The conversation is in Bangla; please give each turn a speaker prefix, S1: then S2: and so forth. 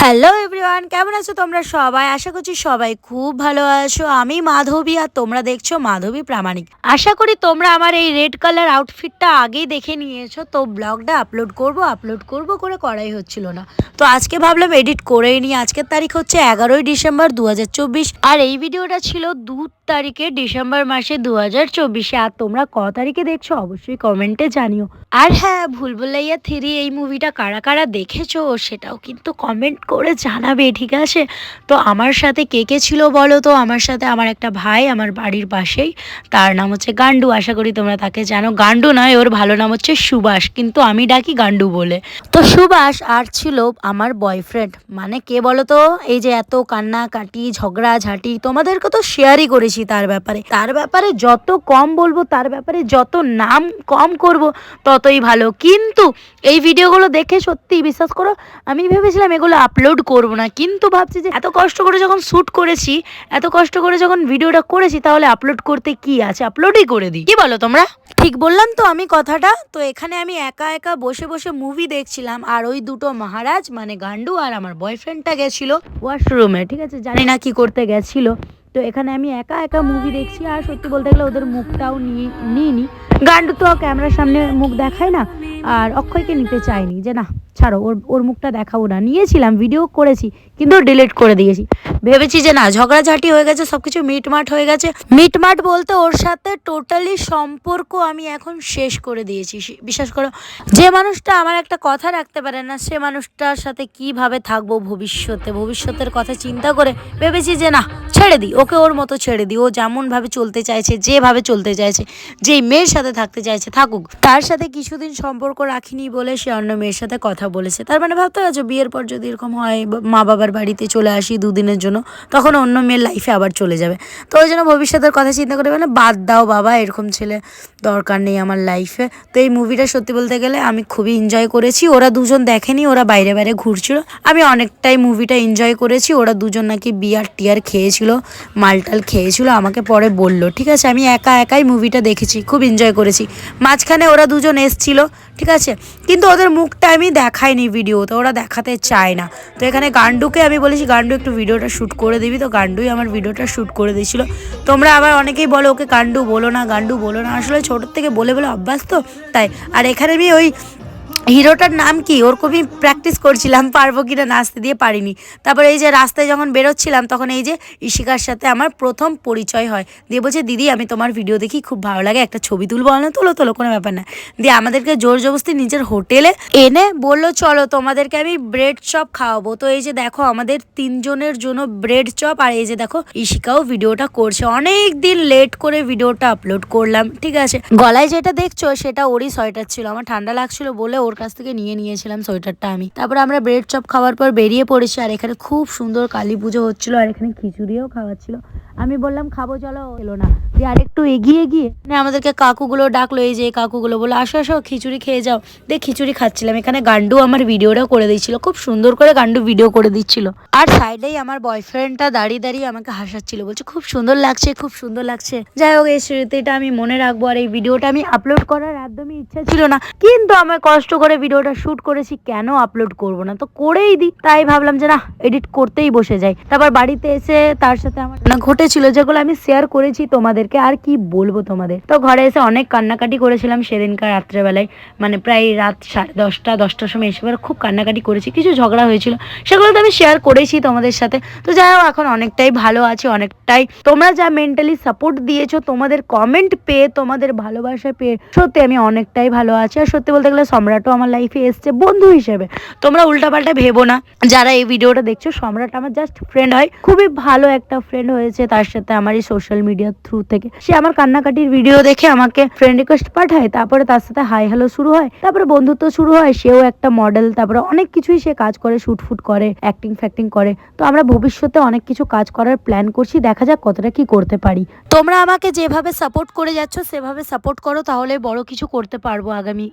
S1: হ্যালো এভরিওয়ান কেমন আছো তোমরা সবাই? আশা করছি সবাই খুব ভালো আছো। আমি মাধবী আর তোমরা দেখছ মাধবী প্রামাণিক। আশা করি তোমরা আমার এই রেড কালার আউটফিটটা আগেই দেখে নিয়েছো। তো ব্লগটা আপলোড করব আপলোড করব করে করাই হচ্ছিল না। তো আজকে ভাবলাম এডিট করেই নিই। আজকের তারিখ হচ্ছে এগারোই ডিসেম্বর দু হাজার চব্বিশ। আর এই ভিডিওটা ছিল দু তারিখে ডিসেম্বর মাসে দু হাজার চব্বিশে। আর তোমরা ক তারিখে দেখছ অবশ্যই কমেন্টে জানিও। আর হ্যাঁ ভুলভুলাইয়া থ্রি এই মুভিটা কারা কারা দেখেছ সেটাও কিন্তু কমেন্ট করে জানাবে, ঠিক আছে? তো আমার সাথে কে কে ছিল বলো তো? আমার সাথে আমার একটা ভাই আমার বাড়ির পাশেই। তার নাম হচ্ছে গান্ডু। আশা করি তোমরা তাকে জানো। গান্ডু নয়, ওর ভালো নাম হচ্ছে সুভাষ। কিন্তু আমি ডাকি গান্ডু বলে। তো সুভাষ আর ছিল আমার বয়ফ্রেন্ড মানে কে বলো তো? এই যে এত কান্নাকাটি ঝগড়া ঝাঁটি তোমাদেরকে তো শেয়ারই করেছি তার ব্যাপারে। তার ব্যাপারে যত কম বলব, তার ব্যাপারে যত নাম কম করব, ততই ভালো। কিন্তু এই ভিডিওগুলো দেখে সত্যি বিশ্বাস করো, আমি ভেবেছিলাম এগুলো আপলোড করব না। কিন্তু ভাবছি যে এত কষ্ট করে যখন শ্যুট করেছি, এত কষ্ট করে যখন ভিডিওটা করেছি, তাহলে আপলোড করতে কি আছে? আপলোডই করে দিই। কি বলো তোমরা? ঠিক বললাম তো আমি কথাটা। তো এখানে আমি একা একা বসে বসে মুভি দেখছিলাম। আর ওই দুটো মহারাজ মানে গান্ডু আর আমার বয়ফ্রেন্ডটা গেছিল ওয়াশরুমে ঠিক আছে? জানি না কি করতে গেছিল। তো এখানে আমি একা একা মুভি দেখছি আর সত্যি বলতে গেলে ওদের মুখটাও নিয়ে, নিইনি। গান্ডু তো ক্যামেরার সামনে মুখ দেখায় না, আর অক্ষয়কে নিতে চাইনি যে না, ছাড়ো, ওর ওর মুখটা দেখাবো না। নিয়েছিলাম ভিডিও করেছি, কিন্তু ডিলিট করে দিয়েছি। ভেবেছি যে না, ঝগড়াঝাটি হয়ে গেছে সব কিছু মিটমাট হয়ে গেছে। মিটমাট বলতে ওর সাথে টোটালি সম্পর্ক আমি এখন শেষ করে দিয়েছি। বিশ্বাস করো, যে মানুষটা আমার একটা কথা রাখতে পারে না, সে মানুষটার সাথে কীভাবে থাকব ভবিষ্যতে? ভবিষ্যতের কথা চিন্তা করে ভেবেছি যে না ছেড়ে দিই, ওকে ওর মতো ছেড়ে দিই। ও যেমনভাবে চলতে চাইছে, যেভাবে চলতে চাইছে, যেই মেয়ের সাথে থাকতে চাইছে, থাকুক। তার সাথে কিছুদিন সম্পর্ক রাখিনি বলে সে অন্য মেয়ের সাথে কথা বলেছে। তার মানে ভাবতে পারছ, বিয়ের পর যদি এরকম হয় মা বাবার বাড়িতে চলে আসি দুদিনের জন্য, তখন অন্য মেয়ের লাইফে আবার চলে যাবে। তো ওই জন্য ভবিষ্যতের কথা চিন্তা করে মানে বাদ দাও বাবা, এরকম ছেলে দরকার নেই আমার লাইফে তো এই মুভিটা সত্যি বলতে গেলে আমি খুবই এনজয় করেছি। ওরা দুজন দেখেনি, ওরা বাইরে বাইরে ঘুরছিল। আমি অনেকটাই মুভিটা এনজয় করেছি। ওরা দুজন নাকি বিয়ার টিয়ার খেয়েছিল। মালটাল খেয়েছিল, আমাকে পরে বলল, ঠিক আছে, আমি একা একাই মুভিটা দেখেছি, খুব এনজয় করেছি। মাঝখানে ওরা দুজন এসছিল, ঠিক আছে? কিন্তু ওদের মুখটা আমি দেখাইনি ভিডিওতে ওরা দেখাতে চায় না। তো এখানে গান্ডুকে আমি বলেছি গান্ডু একটু ভিডিওটা শ্যুট করে দিবি। তো গান্ডুই আমার ভিডিওটা শ্যুট করে দিয়েছিল। তোমরা আবার অনেকেই বলো, ওকে গান্ডু বলো না গান্ডু বলো না। আসলে ছোটোর থেকে বলে বলে অভ্যাস তো তাই। আর এখানে আমি ওই হিরোটার নাম কি? ওর খুবই প্র্যাকটিস করছিলাম, পারব কিনা নাচতে দিয়ে পারিনি। তারপর এই যে রাস্তায় যখন বেরোচ্ছিলাম, তখন এই যে ইশিকার সাথে আমার প্রথম পরিচয় হয়। দিয়ে বলছে, দিদি, আমি তোমার ভিডিও দেখি, খুব ভালো লাগে, একটা ছবি তুলবো। না তোলো তোলো, কোনো ব্যাপার না। দিয়ে আমাদেরকে জোর জবস্তি নিজের হোটেলে এনে বলল, চলো, তোমাদেরকে আমি ব্রেড চপ খাওয়াবো। তো এই যে দেখো, আমাদের তিনজনের জন্য ব্রেড চপ আর এই যে দেখো ইশিকাও ভিডিওটা করছে। অনেক দিন লেট করে ভিডিওটা আপলোড করলাম, ঠিক আছে? গলায় যেটা দেখছ, সেটা ওরই সোয়েটার ছিল। আমার ঠান্ডা লাগছিল বলে ওর কাছ থেকে নিয়ে নিয়েছিলাম সোয়েটারটা আমি। তারপর আমরা ব্রেড চপ খাওয়ার পর বেরিয়ে পড়েছি আর এখানে খুব সুন্দর কালী পুজো হচ্ছিল আর এখানে খিচুড়িও খাওয়াচ্ছিল। আমি বললাম, খাব, চলো। এলো না। দিয়ে আরেকটু এগিয়ে গিয়ে মানে আমাদেরকে কাকুগুলো ডাকলো, এই যে কাকুগুলো। বলে আসো আসো, খিচুড়ি খেয়ে যাও। দিয়ে খিচুড়ি খাচ্ছিলাম। এখানে গান্ডু আমার ভিডিওটাও করে দিচ্ছিল, খুব সুন্দর করে গান্ডু ভিডিও করে দিচ্ছিল। আর সাইডেই আমার বয়ফ্রেন্ডটা দাঁড়িয়ে দাঁড়িয়ে আমাকে হাসাচ্ছিল। বলছে, খুব সুন্দর লাগছে, খুব সুন্দর লাগছে। যাই হোক, এই স্মৃতিটা আমি মনে রাখব আর এই ভিডিওটা আমি আপলোড করার একদমই ইচ্ছা ছিল না। কিন্তু আমার কষ্ট করে ভিডিওটা শ্যুট করেছি, কেন আপলোড করব না? তো করেই দিই। তাই ভাবলাম যে, না এডিট করতেই বসে যাই। তারপর বাড়িতে এসে তার সাথে আমার না ঘটেছিল যেগুলো আমি শেয়ার করেছি তোমাদেরকে, আর কি বলব তোমাদের? তো ঘরে এসে অনেক কান্নাকাটি করেছিলাম সেদিনকার রাত্রেবেলায়। মানে প্রায় রাত সাড়ে দশটা, দশটার সময় এসে খুব কান্নাকাটি করেছি, কিছু ঝগড়া হয়েছিল। সেগুলো তো আমি শেয়ার করেছি তোমাদের সাথে। তো যাই হোক, এখন অনেকটাই ভালো আছে, অনেকটাই। তোমরা যা মেন্টালি সাপোর্ট দিয়েছ, তোমাদের কমেন্ট পেয়ে, তোমাদের ভালোবাসা পেয়ে, সত্যি আমি অনেকটাই ভালো আছি। আর সত্যি বলতে গেলে সম্রাটও আমার লাইফে এসছে বন্ধু হিসেবে। তোমরা উল্টাপাল্টা ভেবো না, যারা এই ভিডিওটা দেখছ, সম্রাট আমার জাস্ট ফ্রেন্ড হয়। খুবই ভালো একটা ফ্রেন্ড হয়েছে তার সাথে আমার এই সোশ্যাল মিডিয়ার থ্রু থেকে। সে আমার কান্নাকাটির ভিডিও দেখে আমাকে ফ্রেন্ড রিকোয়েস্ট পাঠায়, তারপরে তার সাথে হাই হ্যালো শুরু হয়, তারপরে বন্ধুত্ব শুরু হয়, সেও একটা মডেল তারপরে অনেক কিছুই সে কাজ করে শুট ফুট করে অ্যাক্টিং ফ্যাক্টিং করে। তো আমরা ভবিষ্যতে অনেক কিছু কাজ করার প্ল্যান করছি, দেখা যাক কতটা কি করতে পারি। তোমরা আমাকে যেভাবে সাপোর্ট করে যাচ্ছ, সেভাবে সাপোর্ট করো, তাহলে বড় কিছু করতে পারব আগামী।